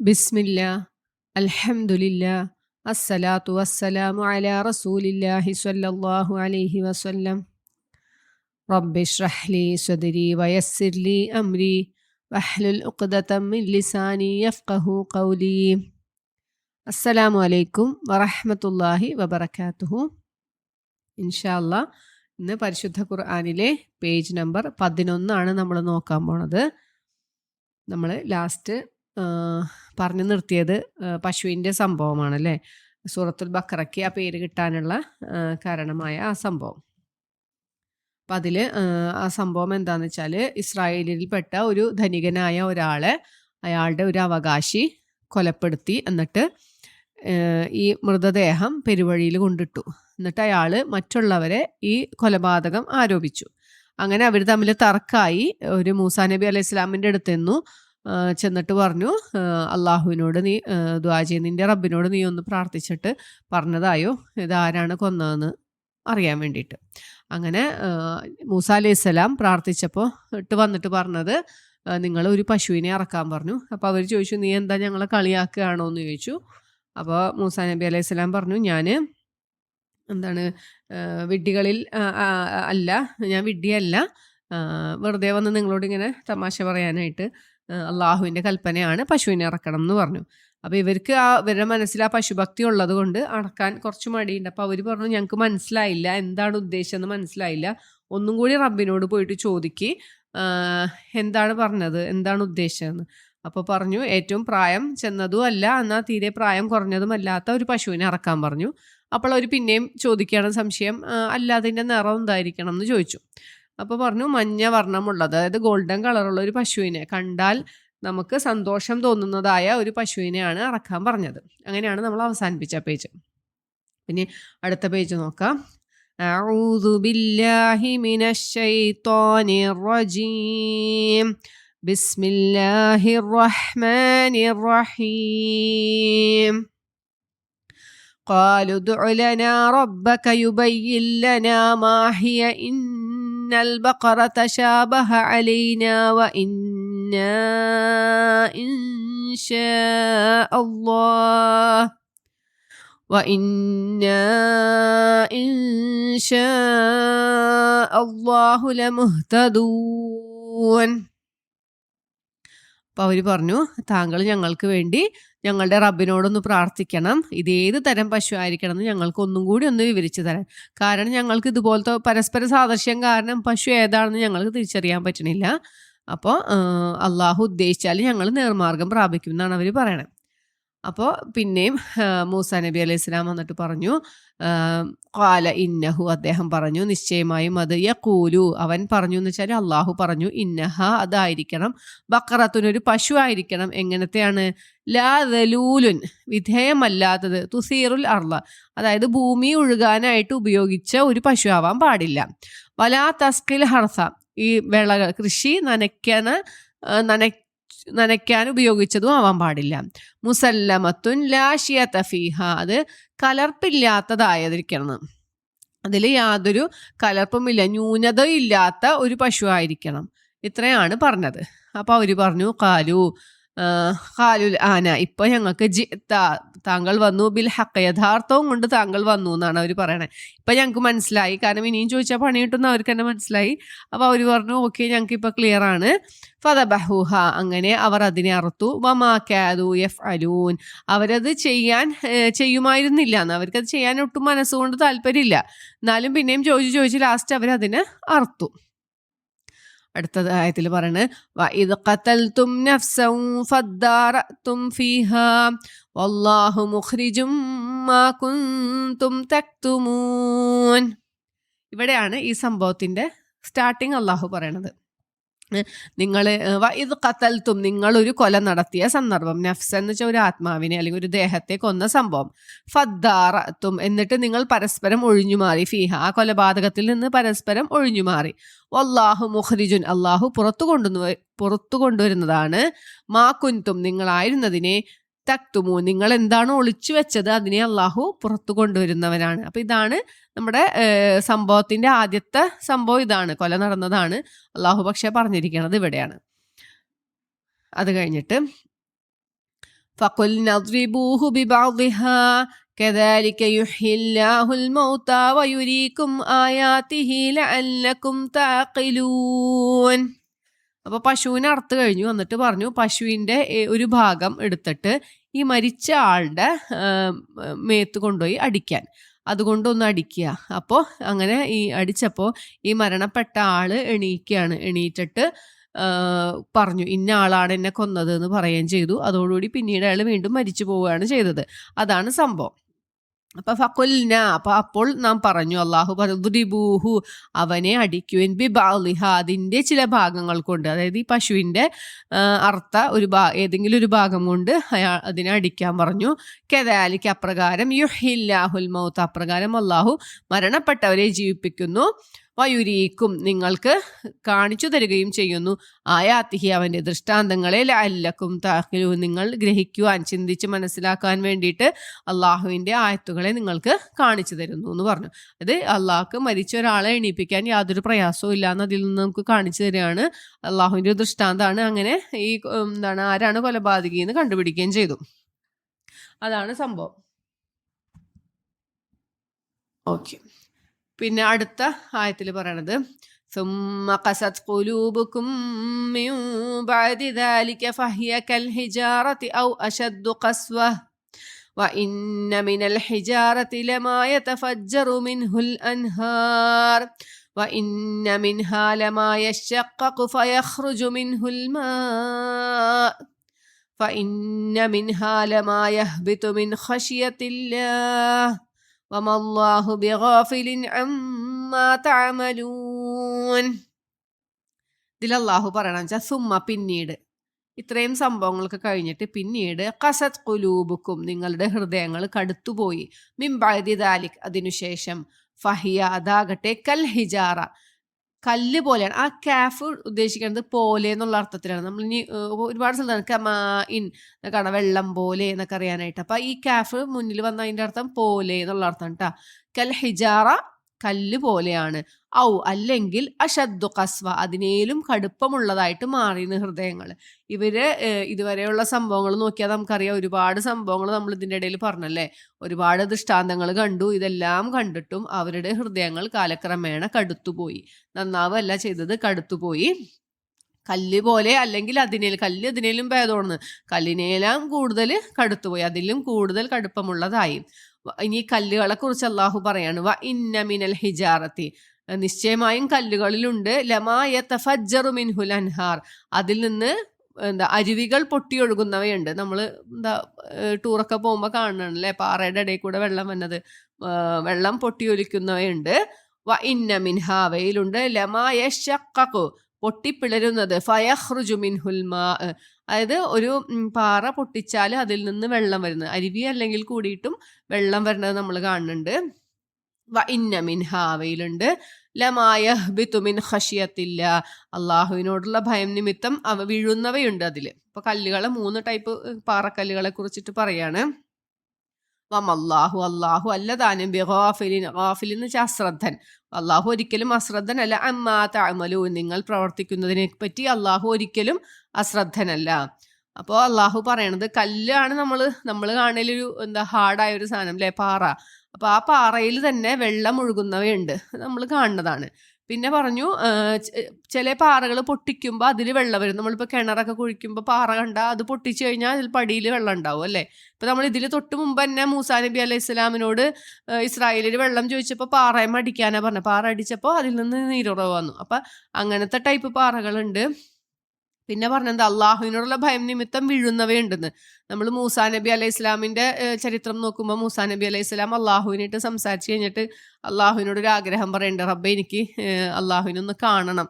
ബിസ്മില്ല അൽഹംദുലില്ല അസ്സലാത്തു വസ്സലാമു അല റസൂലില്ലാഹി സ്വല്ലല്ലാഹു അലൈഹി വസല്ലം. റബ്ബി ഷ്റഹ്ലി സ്വദരി വയസ്സിർലി അംരി വഹ്ലുൽ ഉഖ്ദതം മിൻ ലിസാനി യഫ്ഖഹു ഖൗലി. അസ്സലാമു അലൈക്കും വറഹ്മത്തുള്ളാഹി വബറകാതുഹു ഇൻഷാ അല്ലാ ഇന്ന് പരിശുദ്ധ ഖുർആനിലെ പേജ് നമ്പർ പതിനൊന്നാണ് നമ്മൾ നോക്കാൻ പോണത്. നമ്മൾ ലാസ്റ്റ് പറഞ്ഞു നിർത്തിയത് പശുവിന്റെ സംഭവമാണ് അല്ലേ സൂറത്തുൽ ബക്കറയ്ക്ക് ആ പേര് കിട്ടാനുള്ള കാരണമായ ആ സംഭവം. അപ്പം അതിൽ ആ സംഭവം എന്താന്ന് വെച്ചാൽ ഇസ്രായേലിൽപ്പെട്ട ഒരു ധനികനായ ഒരാളെ അയാളുടെ ഒരു അവകാശി കൊലപ്പെടുത്തി എന്നിട്ട് ഈ മൃതദേഹം പെരുവഴിയിൽ കൊണ്ടിട്ടു. എന്നിട്ട് അയാൾ മറ്റുള്ളവരെ ഈ കൊലപാതകം ആരോപിച്ചു. അങ്ങനെ അവർ തമ്മിൽ തർക്കായി ഒരു മൂസാ നബി അലൈഹി ഇസ്ലാമിന്റെ അടുത്ത് ചെന്നിട്ട് പറഞ്ഞു അള്ളാഹുവിനോട് നീ ദ്വാ ചെയ്ത് നിന്റെ റബ്ബിനോട് നീ ഒന്ന് പ്രാർത്ഥിച്ചിട്ട് പറഞ്ഞതായോ ഇതാരാണ് കൊന്നതെന്ന് അറിയാൻ വേണ്ടിയിട്ട്. അങ്ങനെ മൂസ അലൈഹി സ്വലാം പ്രാർത്ഥിച്ചപ്പോൾ ഇട്ട് വന്നിട്ട് പറഞ്ഞത് നിങ്ങൾ ഒരു പശുവിനെ ഇറക്കാൻ പറഞ്ഞു. അപ്പോൾ അവർ ചോദിച്ചു നീ എന്താ ഞങ്ങളെ കളിയാക്കുകയാണോ? എന്ന് ചോദിച്ചു. അപ്പോൾ മൂസ നബി അലൈഹി സ്വലാം പറഞ്ഞു ഞാൻ എന്താണ് വിഡ്ഢികളിൽ അല്ല ഞാൻ വിഡ്ഢിയല്ല വെറുതെ വന്ന് നിങ്ങളോട് ഇങ്ങനെ തമാശ പറയാനായിട്ട് അള്ളാഹുവിന്റെ കൽപ്പനയാണ് പശുവിനെ ഇറക്കണം എന്ന് പറഞ്ഞു. അപ്പോൾ ഇവർക്ക് ആ ഇവരുടെ മനസ്സിൽ ആ പശുഭക്തി ഉള്ളത് കൊണ്ട് അടക്കാൻ കുറച്ച് മടിയുണ്ട്. അപ്പോൾ അവർ പറഞ്ഞു ഞങ്ങൾക്ക് മനസ്സിലായില്ല. എന്താണ് ഉദ്ദേശമെന്ന് മനസ്സിലായില്ല. ഒന്നും കൂടി റബ്ബിനോട് പോയിട്ട് ചോദിക്ക്. എന്താണ് പറഞ്ഞത്? എന്താണ് ഉദ്ദേശമെന്ന് അപ്പോൾ പറഞ്ഞു ഏറ്റവും പ്രായം ചെന്നതും അല്ല എന്നാൽ തീരെ പ്രായം കുറഞ്ഞതും അല്ലാത്ത ഒരു പശുവിനെ ഇറക്കാൻ പറഞ്ഞു. അപ്പോൾ അവർ പിന്നെയും ചോദിക്കുകയാണ് സംശയം ആ, അല്ല അതിന്റെ നിറം എന്തായിരിക്കണം? എന്ന് ചോദിച്ചു. അപ്പോൾ പറഞ്ഞു മഞ്ഞ വർണ്ണമുള്ളത് അതായത് ഗോൾഡൻ കളറുള്ള ഒരു പശുവിനെ കണ്ടാൽ നമുക്ക് സന്തോഷം തോന്നുന്നതായ ഒരു പശുവിനെയാണ് ഇറക്കാൻ പറഞ്ഞത് അങ്ങനെയാണ് നമ്മൾ അവസാനിപ്പിച്ച പേജ് പിന്നെ അടുത്ത പേജ് നോക്കാം أعوذ بالله من الشيطان الرجيم بسم الله الرحمن الرحيم قالوا ادع لنا ربك يبين لنا ما هي إن البقرة تشابه علينا وإنا إن شاء الله وإنا إن شاء الله لمهتدون അപ്പോൾ അവർ പറഞ്ഞു താങ്കൾ ഞങ്ങൾക്ക് വേണ്ടി ഞങ്ങളുടെ റബ്ബിനോടൊന്ന് പ്രാർത്ഥിക്കണം. ഇത് ഏത് തരം പശു ആയിരിക്കണം എന്ന് ഞങ്ങൾക്ക് ഒന്നും കൂടി ഒന്ന് വിവരിച്ചു തരാൻ. കാരണം ഞങ്ങൾക്ക് ഇതുപോലത്തെ പരസ്പര സാദൃശ്യം കാരണം പശു ഏതാണെന്ന് ഞങ്ങൾക്ക് തിരിച്ചറിയാൻ പറ്റണില്ല. അപ്പോൾ അള്ളാഹു ഉദ്ദേശിച്ചാൽ ഞങ്ങൾ നേർമാർഗം പ്രാപിക്കും എന്നാണ് അവർ പറയണത്. അപ്പോൾ പിന്നെയും മൂസ നബി അലൈഹി സ്വലാം വന്നിട്ട് പറഞ്ഞു കാല ഇന്നഹു അദ്ദേഹം പറഞ്ഞു നിശ്ചയമായും അത് യക്കൂലു അവൻ പറഞ്ഞു എന്ന് വെച്ചാൽ അള്ളാഹു പറഞ്ഞു ഇന്നഹ അതായിരിക്കണം. ബക്കറത്തുനൊരു പശു ആയിരിക്കണം എങ്ങനത്തെയാണ്? ലാ ദലൂലുൻ വിധേയമല്ലാത്തത് തുസീറുൽ അർള. അതായത് ഭൂമി ഒഴുകാനായിട്ട് ഉപയോഗിച്ച ഒരു പശു ആവാൻ പാടില്ല. വലാ തസ്കിൽ ഹർസ ഈ വിളകൾ കൃഷി നനയ്ക്കണ നനയ്ക്ക നന നനയ്ക്കാൻ ഉപയോഗിച്ചതും ആവാൻ പാടില്ല. മുസല്ലമത്തുൻ ലാഷിയ തഫീഹ അത് കലർപ്പില്ലാത്തതായിരിക്കണം. അതിൽ യാതൊരു കലർപ്പുമില്ല ന്യൂനതയില്ലാത്ത ഒരു പശു ആയിരിക്കണം. ഇത്രയാണ് പറഞ്ഞത്. അപ്പോൾ അവർ പറഞ്ഞു കാലു ആന ഇപ്പൊ ഞങ്ങൾക്ക് താങ്കൾ വന്നു ബിൽ ഹക്ക യഥാർത്ഥവും കൊണ്ട് താങ്കൾ വന്നു എന്നാണ് അവർ പറയണേ. ഇപ്പൊ ഞങ്ങൾക്ക് മനസ്സിലായി. കാരണം ഇനിയും ചോദിച്ചാൽ പണി കിട്ടുന്ന അവർക്ക് തന്നെ മനസ്സിലായി. അപ്പൊ അവർ പറഞ്ഞു ഓക്കെ ഞങ്ങൾക്ക് ഇപ്പൊ ക്ലിയർ ആണ്. ഫത ബഹുഹ അങ്ങനെ അവർ അതിനെ അറുത്തു. വമാ കാദു എഫ് അലൂൻ അവരത് ചെയ്യാൻ ചെയ്യുമായിരുന്നില്ല. എന്ന് അവർക്കത് ചെയ്യാൻ ഒട്ടും മനസ്സുകൊണ്ട് താല്പര്യമില്ല. എന്നാലും പിന്നെയും ചോദിച്ചു ചോദിച്ച് ലാസ്റ്റ് അവരതിനെ അറുത്തു. അടുത്ത ആയത്തിൽ പറയുന്നത് ഖതൽതും നഫ്സൻ വല്ലാഹു മാ ഇവിടെയാണ് ഈ സംഭവത്തിന്റെ സ്റ്റാർട്ടിങ് അള്ളാഹു പറയണത്. നിങ്ങൾ ഇത് കത്തൽത്തും നിങ്ങളൊരു കൊല നടത്തിയ സന്ദർഭം. നഫ്സ് എന്ന് വെച്ചാൽ ഒരു ആത്മാവിനെ അല്ലെങ്കിൽ ഒരു ദേഹത്തെ കൊന്ന സംഭവം. ഫദ്ദാറത്തും എന്നിട്ട് നിങ്ങൾ പരസ്പരം ഒഴിഞ്ഞുമാറി. ഫിഹ ആ കൊലപാതകത്തിൽ നിന്ന് പരസ്പരം ഒഴിഞ്ഞുമാറി. വല്ലാഹു മുഖ്രിജുൻ അള്ളാഹു പുറത്തു കൊണ്ടുവന്നു പുറത്തു കൊണ്ടുവരുന്നതാണ്. മാ കുൻതും നിങ്ങളായിരുന്നതിനെ തക്തുമു നിങ്ങൾ എന്താണ് ഒളിച്ചു വെച്ചത് അതിനെ അള്ളാഹു പുറത്തു കൊണ്ടുവരുന്നവനാണ് അപ്പൊ ഇതാണ് നമ്മുടെ ഏഹ്, സംഭവത്തിന്റെ ആദ്യത്തെ സംഭവം ഇതാണ് കൊല നടന്നതാണ് അള്ളാഹു പക്ഷെ പറഞ്ഞിരിക്കുന്നത് ഇവിടെയാണ് അത് കഴിഞ്ഞിട്ട് فقلنا اضربوه ببعضها كذلك يحيي الله الموتى ويريكم آياته لعلكم تعقلون അപ്പോൾ പശുവിനെ അറുത്ത് കഴിഞ്ഞു. എന്നിട്ട് പറഞ്ഞു പശുവിന്റെ ഒരു ഭാഗം എടുത്തിട്ട് ഈ മരിച്ച ആളുടെ മേത്ത് കൊണ്ടുപോയി അടിക്കാൻ. അതുകൊണ്ടൊന്ന് അടിക്കുക. അപ്പോൾ അങ്ങനെ ഈ അടിച്ചപ്പോൾ ഈ മരണപ്പെട്ട ആൾ എണീക്കുകയാണ് എണീറ്റിട്ട് പറഞ്ഞു ഇന്ന ആളാണ് എന്നെ കൊന്നത് എന്ന് പറയുകയും ചെയ്തു. അതോടുകൂടി പിന്നീട് അയാൾ വീണ്ടും മരിച്ചു പോവുകയാണ് ചെയ്തത്. അതാണ് സംഭവം. അപ്പൊ ഫക്കുൽന അപ്പൊ അപ്പോൾ നാം പറഞ്ഞു അള്ളാഹു പറഞ്ഞു അവനെ അടിക്കുവൻ ബി ബാലിഹ അതിന്റെ ചില ഭാഗങ്ങൾ കൊണ്ട്. അതായത് ഈ പശുവിന്റെ അർത്ഥ ഒരു ഭാ ഏതെങ്കിലും ഒരു ഭാഗം കൊണ്ട് അയാൾ അതിനെ അടിക്കാൻ പറഞ്ഞു. കെതാലിക്ക് അപ്രകാരം യുഹില്ലാഹുൽ മൗത്ത് അപ്രകാരം അള്ളാഹു മരണപ്പെട്ടവരെ ജീവിപ്പിക്കുന്നു. വയുരീക്കും നിങ്ങൾക്ക് കാണിച്ചു തരികയും ചെയ്യുന്നു. ആയാത്തിഹി അവന്റെ ദൃഷ്ടാന്തങ്ങളെ ലഅല്ലക്കും താഹിലു നിങ്ങൾ ഗ്രഹിക്കുവാൻ ചിന്തിച്ച് മനസ്സിലാക്കാൻ വേണ്ടിയിട്ട് അള്ളാഹുവിന്റെ ആയത്തുകളെ നിങ്ങൾക്ക് കാണിച്ചു തരുന്നു എന്ന് പറഞ്ഞു. അത് അള്ളാഹ്ക്ക് മരിച്ച ഒരാളെ എണീപ്പിക്കാൻ യാതൊരു പ്രയാസവും ഇല്ല എന്ന് അതിൽ നിന്ന് നമുക്ക് കാണിച്ചു തരികയാണ്. അള്ളാഹുവിന്റെ ഒരു ദൃഷ്ടാന്താണ് അങ്ങനെ ഈ എന്താണ് ആരാണ് കൊലപാതകി എന്ന് കണ്ടുപിടിക്കുകയും ചെയ്തു. അതാണ് സംഭവം. ഓക്കെ. പിന്നെ അടുത്ത ആയത്തിൽ പറയണത് ثم قست قلوبكم من بعد ذلك فهي كالحجارة أو أشد قسوة وإن من الحجارة لما يتفجر منه الأنهار وإن منها لما يشقق فيخرج منه الماء فإن منها لما يهبط من خشية الله وما الله بغافل عما تعملون ഇതിൽ അള്ളാഹു പറയണം വെച്ചാൽ സുമ്മ പിന്നീട് ഇത്രയും സംഭവങ്ങളൊക്കെ കഴിഞ്ഞിട്ട് പിന്നീട് കസത് കുലൂബുക്കും നിങ്ങളുടെ ഹൃദയങ്ങൾ കടുത്തുപോയി മിംബാദി ദാലിക് അതിനുശേഷം ഫഹിയ അതാകട്ടെ കൽ ഹിജാറ കല്ല് പോലെയാണ്. ആ കാഫ് ഉദ്ദേശിക്കുന്നത് പോലെ എന്നുള്ള അർത്ഥത്തിലാണ്. നമ്മൾ ഇനി ഒരുപാട് സ്ഥലത്താണ് കമാ ഇൻ കാണാം വെള്ളം പോലെ എന്നൊക്കെ അറിയാനായിട്ട്. അപ്പൊ ഈ കാഫ് മുന്നിൽ വന്ന അതിന്റെ അർത്ഥം പോലെ എന്നുള്ള അർത്ഥം കേട്ടാ കൽ ഹിജാറ കല്ല് പോലെയാണ്. ഔ അല്ലെങ്കിൽ അഷദ്ദു കസ്വ അതിനേലും കടുപ്പമുള്ളതായിട്ട് മാറിയെന്ന് ഹൃദയങ്ങൾ ഇവർ ഇതുവരെയുള്ള സംഭവങ്ങൾ നോക്കിയാൽ നമുക്കറിയാം ഒരുപാട് സംഭവങ്ങൾ നമ്മൾ ഇതിന്റെ ഇടയിൽ പറഞ്ഞല്ലേ? ഒരുപാട് ദൃഷ്ടാന്തങ്ങൾ കണ്ടു ഇതെല്ലാം കണ്ടിട്ടും അവരുടെ ഹൃദയങ്ങൾ കാലക്രമേണ കടുത്തുപോയി. നന്നാവല്ല ചെയ്തത് കടുത്തുപോയി. കല്ല് പോലെ അല്ലെങ്കിൽ അതിനേൽ കല്ല് അതിനേലും ഭേദമാണ്. കല്ലിനേലും കൂടുതൽ കടുത്തുപോയി അതിലും കൂടുതൽ കടുപ്പമുള്ളതായി. ഇനി കല്ലുകളെ കുറിച്ച് അള്ളാഹു പറയാണ് വ ഇന്നമിനൽ ഹിജാറത്തി. നിശ്ചയമായും കല്ലുകളിലുണ്ട്. ലമായ തഫജ്ജറു മിൻഹുൽ അൻഹാർ. അതിൽ നിന്ന് എന്താ അരുവികൾ പൊട്ടിയൊഴുകുന്നവയുണ്ട്. നമ്മൾ എന്താ ടൂറൊക്കെ പോകുമ്പോൾ കാണണല്ലേ പാറയുടെ ഇടയിൽ കൂടെ വെള്ളം വന്നത്. വെള്ളം പൊട്ടിയൊലിക്കുന്നവയുണ്ട്. വ ഇന്ന മിൻഹ അവയിലുണ്ട്. ലമായ ഷക്കു പൊട്ടിപ്പിളരുന്നത്. ഫയഹ്റുജു മിൻഹുൽ മാ അതായത് ഒരു പാറ പൊട്ടിച്ചാൽ അതിൽ നിന്ന് വെള്ളം വരുന്നത്. അരുവി അല്ലെങ്കിൽ കൂടിയിട്ടും വെള്ളം വരുന്നത് നമ്മൾ കാണുന്നുണ്ട്. വ അവയിലുണ്ട്. ലമായ ബിത്തുമിൻ ഖഷിയത്തില്ല. അള്ളാഹുവിനോടുള്ള ഭയം നിമിത്തം അവ വീഴുന്നവയുണ്ട് അതിൽ ഇപ്പൊ കല്ലുകളെ മൂന്ന് ടൈപ്പ് പാറക്കല്ലുകളെ കുറിച്ചിട്ട് പറയാണ്. വമല്ലാഹു അല്ലാഹു അല്ല താനും ബിഗാഫിലിൻ ഹാഫിലിൻ വെച്ചാൽ അശ്രദ്ധൻ. അള്ളാഹു ഒരിക്കലും അശ്രദ്ധനല്ല. അമ്മാ താമലു നിങ്ങൾ പ്രവർത്തിക്കുന്നതിനെ പറ്റി അള്ളാഹു ഒരിക്കലും അശ്രദ്ധനല്ല. അപ്പോൾ അള്ളാഹു പറയണത് കല്ലാണ് നമ്മൾ നമ്മൾ കാണലൊരു എന്താ ഹാർഡായ ഒരു സാധനം അല്ലേ പാറ. അപ്പൊ ആ പാറയിൽ തന്നെ വെള്ളം ഒഴുകുന്നവയുണ്ട്. നമ്മൾ കാണുന്നതാണ്. പിന്നെ പറഞ്ഞു ചില പാറകൾ പൊട്ടിക്കുമ്പോൾ അതിൽ വെള്ളം വരും. നമ്മളിപ്പോൾ കിണറൊക്കെ കുഴിക്കുമ്പോൾ പാറ കണ്ടാൽ അത് പൊട്ടിച്ചു കഴിഞ്ഞാൽ അതിൽ പടിയിൽ വെള്ളം ഉണ്ടാവും അല്ലേ? ഇപ്പം നമ്മൾ ഇതിൽ തൊട്ട് മുമ്പ് തന്നെ മൂസാ നബി അലൈഹി ഇസ്ലാമിനോട് ഇസ്രായേലിൽ വെള്ളം ചോദിച്ചപ്പോൾ പാറയെ അടിക്കാനാണ് പറഞ്ഞത് പാറ അടിച്ചപ്പോൾ അതിൽ നിന്ന് നീരുറവ് വന്നു. അപ്പം അങ്ങനത്തെ ടൈപ്പ് പാറകളുണ്ട്. പിന്നെ പറഞ്ഞത് അള്ളാഹുവിനോടുള്ള ഭയം നിമിത്തം വീഴുന്നവയുണ്ടെന്ന്. നമ്മൾ മൂസാ നബി അലൈഹി ഇസ്ലാമിന്റെ ചരിത്രം നോക്കുമ്പോൾ മൂസാ നബി അലൈഹി ഇസ്ലാം അള്ളാഹുവിനായിട്ട് സംസാരിച്ച് കഴിഞ്ഞിട്ട് അള്ളാഹുവിനോട് ഒരു ആഗ്രഹം പറയണ്ട റബ്ബെ എനിക്ക് അള്ളാഹുവിനൊന്ന് കാണണം.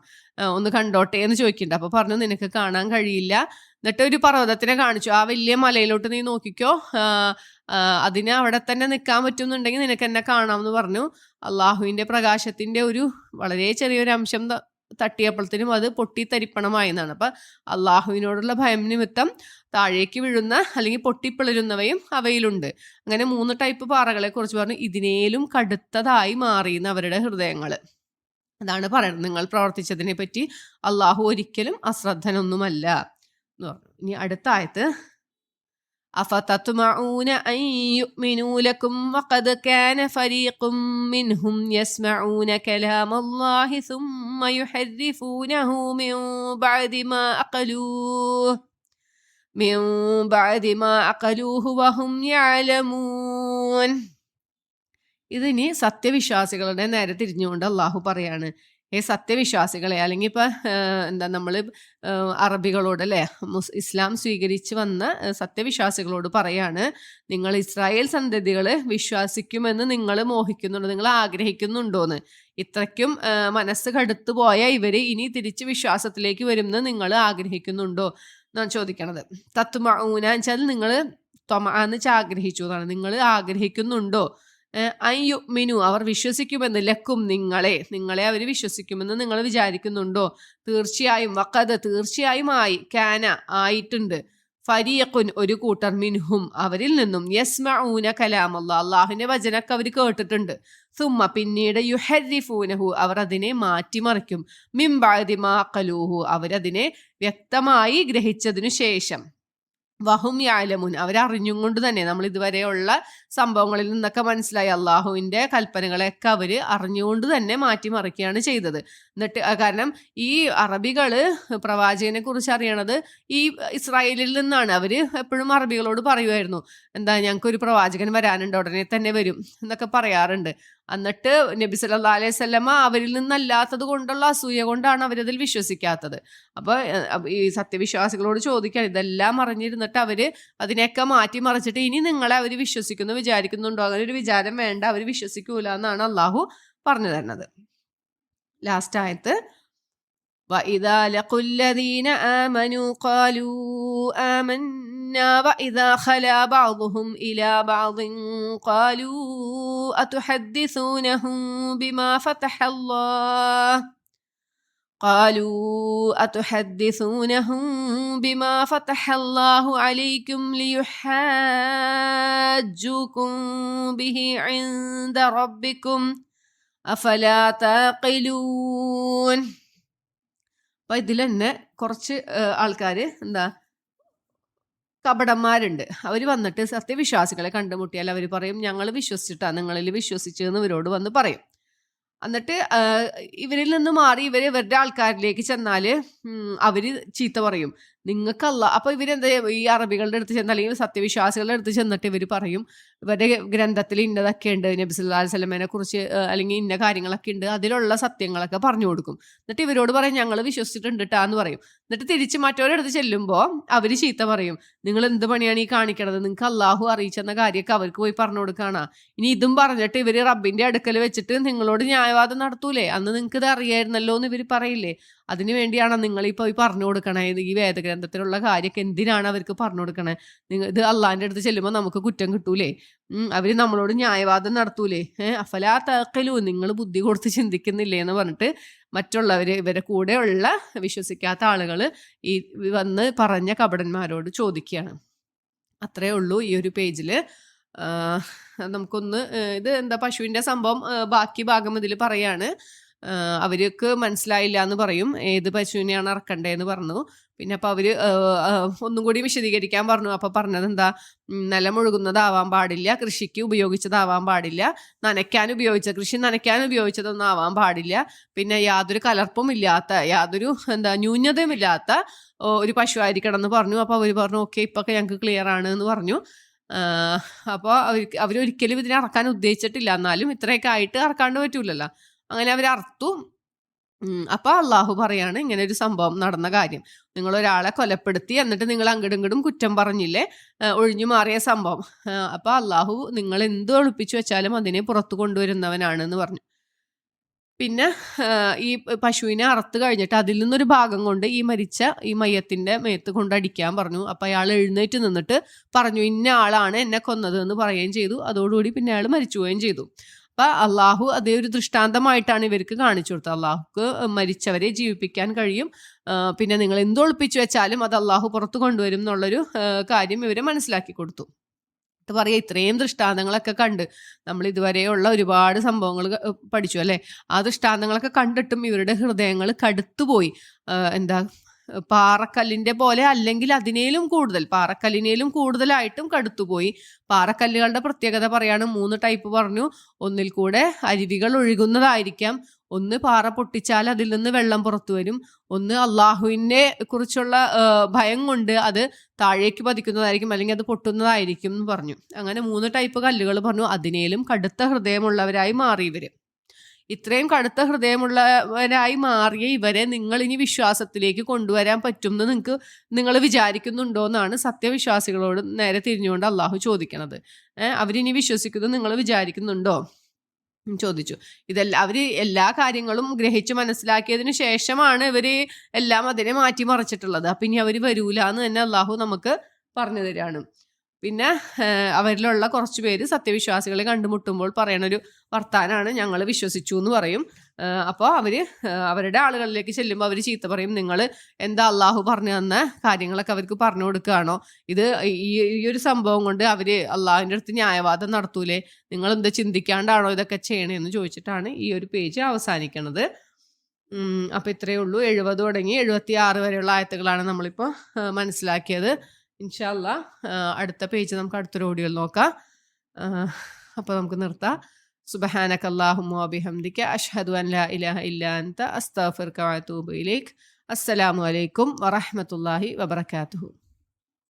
ഒന്ന് കണ്ടോട്ടെ എന്ന് ചോദിക്കുന്നുണ്ട് അപ്പൊ പറഞ്ഞു നിനക്ക് കാണാൻ കഴിയില്ല. എന്നിട്ട് ഒരു പർവതത്തിനെ കാണിച്ചു. ആ വലിയ മലയിലോട്ട് നീ നോക്കിക്കോ. അതിന് അവിടെ തന്നെ നിൽക്കാൻ പറ്റുന്നുണ്ടെങ്കിൽ നിനക്ക് എന്നെ കാണാമെന്ന് പറഞ്ഞു. അള്ളാഹുവിന്റെ പ്രകാശത്തിന്റെ ഒരു വളരെ ചെറിയൊരു അംശം തട്ടിയപ്പോഴത്തേനും അത് പൊട്ടിത്തരിപ്പണമായെന്നാണ്. അപ്പൊ അള്ളാഹുവിനോടുള്ള ഭയം നിമിത്തം താഴേക്ക് വീഴുന്ന അല്ലെങ്കിൽ പൊട്ടിപ്പിളരുന്നവയും അവയിലുണ്ട്. അങ്ങനെ മൂന്ന് ടൈപ്പ് പാറകളെ കുറിച്ച് പറഞ്ഞു. ഇതിനേലും കടുത്തതായി മാറിയുന്ന അവരുടെ ഹൃദയങ്ങൾ. അതാണ് പറയുന്നത്. നിങ്ങൾ പ്രവർത്തിച്ചതിനെ പറ്റി അള്ളാഹു ഒരിക്കലും അശ്രദ്ധനൊന്നുമല്ല എന്ന് പറഞ്ഞു. ഇനി അടുത്ത ആയത്ത് أفتطمعون أن يؤمنوا لكم وقد كان فريق منهم يسمعون كلام الله ثم يحرفونه من بعد ما أقلوه من بعد ما أقلوه وهم يعلمون ഇതിനി സത്യവിശ്വാസികളുടെ നേരെ തിരിഞ്ഞുകൊണ്ട് അള്ളാഹു പറയാണ് ഏ സത്യവിശ്വാസികളെ അല്ലെങ്കിൽ ഇപ്പൊ എന്താ നമ്മൾ അറബികളോട് അല്ലേ മുസ് ഇസ്ലാം സ്വീകരിച്ച് വന്ന സത്യവിശ്വാസികളോട് പറയാണ് നിങ്ങൾ ഇസ്രായേൽ സന്തതികൾ വിശ്വസിക്കുമെന്ന് നിങ്ങൾ മോഹിക്കുന്നുണ്ടോ നിങ്ങൾ ആഗ്രഹിക്കുന്നുണ്ടോന്ന്. ഇത്രയ്ക്കും മനസ്സ് കടുത്തു പോയ ഇവർ ഇനി തിരിച്ച് വിശ്വാസത്തിലേക്ക് വരുമെന്ന് നിങ്ങൾ ആഗ്രഹിക്കുന്നുണ്ടോ? എന്നാണ് ചോദിക്കണത്. തത്വമൂന വെച്ചാൽ നിങ്ങൾ തൊമാന്ന് വെച്ചാൽ ആഗ്രഹിച്ചു എന്നാണ്. നിങ്ങൾ ആഗ്രഹിക്കുന്നുണ്ടോ? അയ്യുമിനു അവർ വിശ്വസിക്കുമെന്ന് ലക്കും നിങ്ങളെ നിങ്ങളെ അവർ വിശ്വസിക്കുമെന്ന് നിങ്ങൾ വിചാരിക്കുന്നുണ്ടോ? തീർച്ചയായും വക്കത് തീർച്ചയായും ആയി കാന ആയിട്ടുണ്ട്. ഫരിയക്കുൻ ഒരു കൂട്ടർ മിൻഹും അവരിൽ നിന്നും യസ്മഊന കലാമല്ല അള്ളാഹുവിന്റെ വചനൊക്കെ അവർ കേട്ടിട്ടുണ്ട്. സുമ്മ പിന്നീട് യുഹരിഫൂനഹു അവർ അതിനെ മാറ്റിമറിക്കും. മിംബാതി മാക്കലൂഹു അവരതിനെ വ്യക്തമായി ഗ്രഹിച്ചതിനു ശേഷം. വഹും യാലമുൻ. അവരറിഞ്ഞും കൊണ്ട് തന്നെ നമ്മൾ ഇതുവരെയുള്ള സംഭവങ്ങളിൽ നിന്നൊക്കെ മനസ്സിലായി അള്ളാഹുവിന്റെ കൽപ്പനകളെയൊക്കെ അവർ അറിഞ്ഞുകൊണ്ട് തന്നെ മാറ്റിമറിക്കുകയാണ് ചെയ്തത്. എന്നിട്ട് കാരണം ഈ അറബികൾ പ്രവാചകനെ കുറിച്ച് അറിയണത് ഈ ഇസ്രായേലിൽ നിന്നാണ്. അവർ എപ്പോഴും അറബികളോട് പറയുമായിരുന്നു എന്താ ഞങ്ങൾക്ക് ഒരു പ്രവാചകൻ വരാനുണ്ട് ഉടനെ തന്നെ വരും എന്നൊക്കെ പറയാറുണ്ട്. എന്നിട്ട് നബി സല്ലാ അലൈഹി സ്വല്ലമ അവരിൽ നിന്നല്ലാത്തത് കൊണ്ടുള്ള അസൂയ കൊണ്ടാണ് അവരതിൽ വിശ്വസിക്കാത്തത്. അപ്പൊ ഈ സത്യവിശ്വാസികളോട് ചോദിക്കാൻ ഇതെല്ലാം അറിഞ്ഞിരുന്നിട്ട് അവർ അതിനെയൊക്കെ മാറ്റി മറിച്ചിട്ട് ഇനി നിങ്ങളെ അവർ വിശ്വസിക്കുന്നു വിചാരിക്കുന്നുണ്ടോ? അങ്ങനെ ഒരു വിചാരം വേണ്ട അവർ വിശ്വസിക്കൂല എന്നാണ് അള്ളാഹു പറഞ്ഞു തരുന്നത്. ലാസ്റ്റ് ആയത്ത് وإذا لقوا الذين آمنوا قالوا آمنا وإذا خلا بعضهم إلى بعض قالوا أتحدثونهم بما فتح الله؟ قالوا أتحدثونهم بما فتح الله عليكم ليحاجوكم به عند ربكم أفلا تعقلون അപ്പൊ ഇതിൽ തന്നെ കുറച്ച് ആൾക്കാർ എന്താ കപടന്മാരുണ്ട്. അവർ വന്നിട്ട് സത്യവിശ്വാസികളെ കണ്ടുമുട്ടിയാൽ അവർ പറയും ഞങ്ങൾ വിശ്വസിച്ചിട്ടാ നിങ്ങളിൽ വിശ്വസിച്ചെന്ന് ഇവരോട് വന്ന് പറയും. എന്നിട്ട് ഇവരിൽ നിന്ന് മാറി ഇവർ ഇവരുടെ ആൾക്കാരിലേക്ക് ചെന്നാൽ അവർ ചീത്ത പറയും. നിങ്ങൾക്കല്ല. അപ്പോൾ ഇവരെന്താ? ഈ അറബികളുടെ അടുത്ത് ചെന്ന് അല്ലെങ്കിൽ സത്യവിശ്വാസികളുടെ അടുത്ത് ചെന്നിട്ട് ഇവർ പറയും ഇവരുടെ ഗ്രന്ഥത്തിൽ ഇന്നതൊക്കെ ഉണ്ട്. നബി സല്ലല്ലാഹു അലൈഹി വസല്ലമയെ കുറിച്ച് അല്ലെങ്കിൽ ഇന്ന കാര്യങ്ങളൊക്കെ ഉണ്ട്. അതിലുള്ള സത്യങ്ങളൊക്കെ പറഞ്ഞു കൊടുക്കും. എന്നിട്ട് ഇവരോട് പറയും ഞങ്ങൾ വിശ്വസിച്ചിട്ടുണ്ട് ട്ടാ എന്ന് പറയും. എന്നിട്ട് തിരിച്ച് മറ്റവരുടെ അടുത്ത് ചെല്ലുമ്പോൾ അവർ ചീത്ത പറയും. നിങ്ങൾ എന്ത് പണിയാണ് ഈ കാണിക്കണത്? നിങ്ങൾക്ക് അള്ളാഹു അറിയിച്ചെന്ന കാര്യമൊക്കെ അവർക്ക് പോയി പറഞ്ഞു കൊടുക്കാനാ. ഇനി ഇതും പറഞ്ഞിട്ട് ഇവർ റബ്ബിന്റെ അടുക്കൽ വെച്ചിട്ട് നിങ്ങളോട് ന്യായവാദം നടത്തൂലേ? അന്ന് നിങ്ങൾക്ക് ഇത് അറിയായിരുന്നല്ലോ എന്ന് ഇവർ പറയില്ലേ? അതിനു വേണ്ടിയാണ് നിങ്ങൾ ഈ പോയി പറഞ്ഞു കൊടുക്കണേ? ഈ വേദഗ്രന്ഥത്തിലുള്ള കാര്യമൊക്കെ എന്തിനാണ് അവർക്ക് പറഞ്ഞു കൊടുക്കണേ? നിങ്ങൾ ഇത് അള്ളാഹിന്റെ അടുത്ത് ചെല്ലുമ്പോൾ നമുക്ക് കുറ്റം കിട്ടൂലേ? ഉം, അവർ നമ്മളോട് ന്യായവാദം നടത്തൂലേ? അഫലാ തക്കലു നിങ്ങൾ ബുദ്ധി കൊടുത്ത് ചിന്തിക്കുന്നില്ലേ എന്ന് പറഞ്ഞിട്ട് മറ്റുള്ളവര് ഇവരെ കൂടെയുള്ള വിശ്വസിക്കാത്ത ആളുകൾ ഈ വന്ന് പറഞ്ഞ കപടന്മാരോട് ചോദിക്കുകയാണ്. അത്രേ ഉള്ളൂ ഈ ഒരു പേജിൽ നമുക്കൊന്ന് ഇത് എന്താ പശുവിന്റെ സംഭവം ബാക്കി ഭാഗം ഇതിൽ പറയാണ്. അവർക്ക് മനസ്സിലായില്ല എന്ന് പറയും. ഏത് പശുവിനെയാണ് ഇറക്കണ്ടേന്ന് പറഞ്ഞു. പിന്നെ അപ്പോൾ അവർ ഒന്നും കൂടി വിശദീകരിക്കാൻ പറഞ്ഞു. അപ്പോൾ പറഞ്ഞത് എന്താ നിലം ഒഴുകുന്നതാവാൻ പാടില്ല. കൃഷിക്ക് ഉപയോഗിച്ചതാവാൻ പാടില്ല. നനയ്ക്കാൻ ഉപയോഗിച്ച കൃഷി നനയ്ക്കാൻ ഉപയോഗിച്ചതൊന്നും ആവാൻ പാടില്ല. പിന്നെ യാതൊരു കലർപ്പും ഇല്ലാത്ത യാതൊരു എന്താ ന്യൂനതയുമില്ലാത്ത ഒരു പശു ആയിരിക്കണം എന്ന് പറഞ്ഞു. അപ്പോൾ അവർ പറഞ്ഞു ഓക്കെ ഇപ്പൊക്കെ ഞങ്ങൾക്ക് ക്ലിയർ ആണ് എന്ന് പറഞ്ഞു. അപ്പോൾ അവർ അവരൊരിക്കലും ഇതിനെ ഇറക്കാൻ ഉദ്ദേശിച്ചിട്ടില്ല. എന്നാലും ഇത്രയൊക്കെ ആയിട്ട് ഇറക്കാണ്ട് പറ്റൂലല്ലോ. അങ്ങനെ അവർ അർത്തു അപ്പൊ അള്ളാഹു പറയാണ് ഇങ്ങനെ ഒരു സംഭവം നടന്ന കാര്യം. നിങ്ങൾ ഒരാളെ കൊലപ്പെടുത്തി എന്നിട്ട് നിങ്ങൾ അങ്ങടും കുറ്റം പറഞ്ഞില്ലേ? ഒഴിഞ്ഞു മാറിയ സംഭവം. അപ്പൊ അള്ളാഹു നിങ്ങൾ എന്ത് ഒളിപ്പിച്ചു വെച്ചാലും അതിനെ പുറത്തു കൊണ്ടുവരുന്നവനാണ് എന്ന് പറഞ്ഞു. പിന്നെ ഈ പശുവിനെ അറുത്ത് കഴിഞ്ഞിട്ട് അതിൽ നിന്നൊരു ഭാഗം കൊണ്ട് ഈ മരിച്ച ഈ മയ്യത്തിന്റെ മേത്ത് കൊണ്ട് അടിക്കാൻ പറഞ്ഞു. അപ്പൊ അയാൾ എഴുന്നേറ്റ് നിന്നിട്ട് പറഞ്ഞു ഇന്ന ആളാണ് എന്നെ കൊന്നത് എന്ന് പറയുകയും ചെയ്തു. അതോടുകൂടി പിന്നെ അയാൾ മരിച്ചു പോവുകയും ചെയ്തു. അപ്പൊ അള്ളാഹു അതേ ഒരു ദൃഷ്ടാന്തമായിട്ടാണ് ഇവർക്ക് കാണിച്ചു കൊടുത്തത്. അള്ളാഹുക്ക് മരിച്ചവരെ ജീവിപ്പിക്കാൻ കഴിയും. പിന്നെ നിങ്ങൾ എന്തൊളിപ്പിച്ചു വെച്ചാലും അത് അള്ളാഹു പുറത്തു കൊണ്ടുവരും എന്നുള്ളൊരു കാര്യം ഇവരെ മനസ്സിലാക്കി കൊടുത്തു. അത് പറയാ ഇത്രയും ദൃഷ്ടാന്തങ്ങളൊക്കെ കണ്ട് നമ്മൾ ഇതുവരെയുള്ള ഒരുപാട് സംഭവങ്ങൾ പഠിച്ചു അല്ലെ? ആ ദൃഷ്ടാന്തങ്ങളൊക്കെ കണ്ടിട്ടും ഇവരുടെ ഹൃദയങ്ങൾ കടുത്തുപോയി. എന്താ പാറക്കല്ലിന്റെ പോലെ അല്ലെങ്കിൽ അതിനേലും കൂടുതൽ പാറക്കല്ലിനേലും കൂടുതലായിട്ടും കടുത്തുപോയി. പാറക്കല്ലുകളുടെ പ്രത്യേകത പറയാണ് മൂന്ന് ടൈപ്പ് പറഞ്ഞു. ഒന്നിൽ കൂടെ അരുവികൾ ഒഴുകുന്നതായിരിക്കാം. ഒന്ന് പാറ പൊട്ടിച്ചാൽ അതിൽ നിന്ന് വെള്ളം പുറത്തു വരും. ഒന്ന് അള്ളാഹുവിനെ കുറിച്ചുള്ള ഭയം കൊണ്ട് അത് താഴേക്ക് പതിക്കുന്നതായിരിക്കും അല്ലെങ്കിൽ അത് പൊട്ടുന്നതായിരിക്കും എന്ന് പറഞ്ഞു. അങ്ങനെ മൂന്ന് ടൈപ്പ് കല്ലുകൾ പറഞ്ഞു. അതിനേലും കടുത്ത ഹൃദയമുള്ളവരായി മാറി ഇവർ. ഇത്രയും കടുത്ത ഹൃദയമുള്ളവരായി മാറിയ ഇവരെ നിങ്ങൾ ഇനി വിശ്വാസത്തിലേക്ക് കൊണ്ടുവരാൻ പറ്റും എന്ന് നിങ്ങൾക്ക് നിങ്ങൾ വിചാരിക്കുന്നുണ്ടോ എന്നാണ് സത്യവിശ്വാസികളോട് നേരെ തിരിഞ്ഞുകൊണ്ട് അള്ളാഹു ചോദിക്കണത്. അവരിനി വിശ്വസിക്കുന്നത് നിങ്ങൾ വിചാരിക്കുന്നുണ്ടോ? ചോദിച്ചു. ഇതെല്ലാം അവർ എല്ലാ കാര്യങ്ങളും ഗ്രഹിച്ച് മനസ്സിലാക്കിയതിനു ശേഷമാണ് ഇവർ എല്ലാം അതിനെ മാറ്റി മറിച്ചിട്ടുള്ളത് അപ്പം ഇനി അവർ വരൂല എന്ന് തന്നെ അള്ളാഹു നമുക്ക് പറഞ്ഞു തരികയാണ് പിന്നെ അവരിലുള്ള കുറച്ച് പേര് സത്യവിശ്വാസികളെ കണ്ടുമുട്ടുമ്പോൾ പറയണൊരു വർത്താനാണ് ഞങ്ങൾ വിശ്വസിച്ചു എന്ന് പറയും അപ്പോൾ അവർ അവരുടെ ആളുകളിലേക്ക് ചെല്ലുമ്പോൾ അവർ ചീത്ത പറയും നിങ്ങൾ എന്താ അള്ളാഹു പറഞ്ഞു തന്ന കാര്യങ്ങളൊക്കെ അവർക്ക് പറഞ്ഞു കൊടുക്കുകയാണോ? ഇത് ഈ ഈ ഒരു സംഭവം കൊണ്ട് അവർ അള്ളാഹുവിന്റെ അടുത്ത് ന്യായവാദം നടത്തൂലേ? നിങ്ങൾ എന്താ ചിന്തിക്കാണ്ടാണോ ഇതൊക്കെ ചെയ്യണേന്ന് ചോദിച്ചിട്ടാണ് ഈ ഒരു പേജ് അവസാനിക്കണത്. അപ്പോൾ ഇത്രയേ ഉള്ളൂ. എഴുപത് തുടങ്ങി എഴുപത്തി ആറ് വരെയുള്ള ആയത്തുകളാണ് നമ്മളിപ്പോൾ മനസ്സിലാക്കിയത്. ഇൻഷാല്ല അടുത്ത പേജ് നമുക്ക് അടുത്തൊരു ഓഡിയോ നോക്കാം. അപ്പോൾ നമുക്ക് നിർത്താം. സുബഹാനക അല്ലാഹുമ്മ ബിഹംദിക അഷ്ഹദു അൻ ലാ ഇലാഹ ഇല്ലാ അൻത അസ്തഗ്ഫിറുക വഅതൂബു അസ്സലാമു അലൈക്കും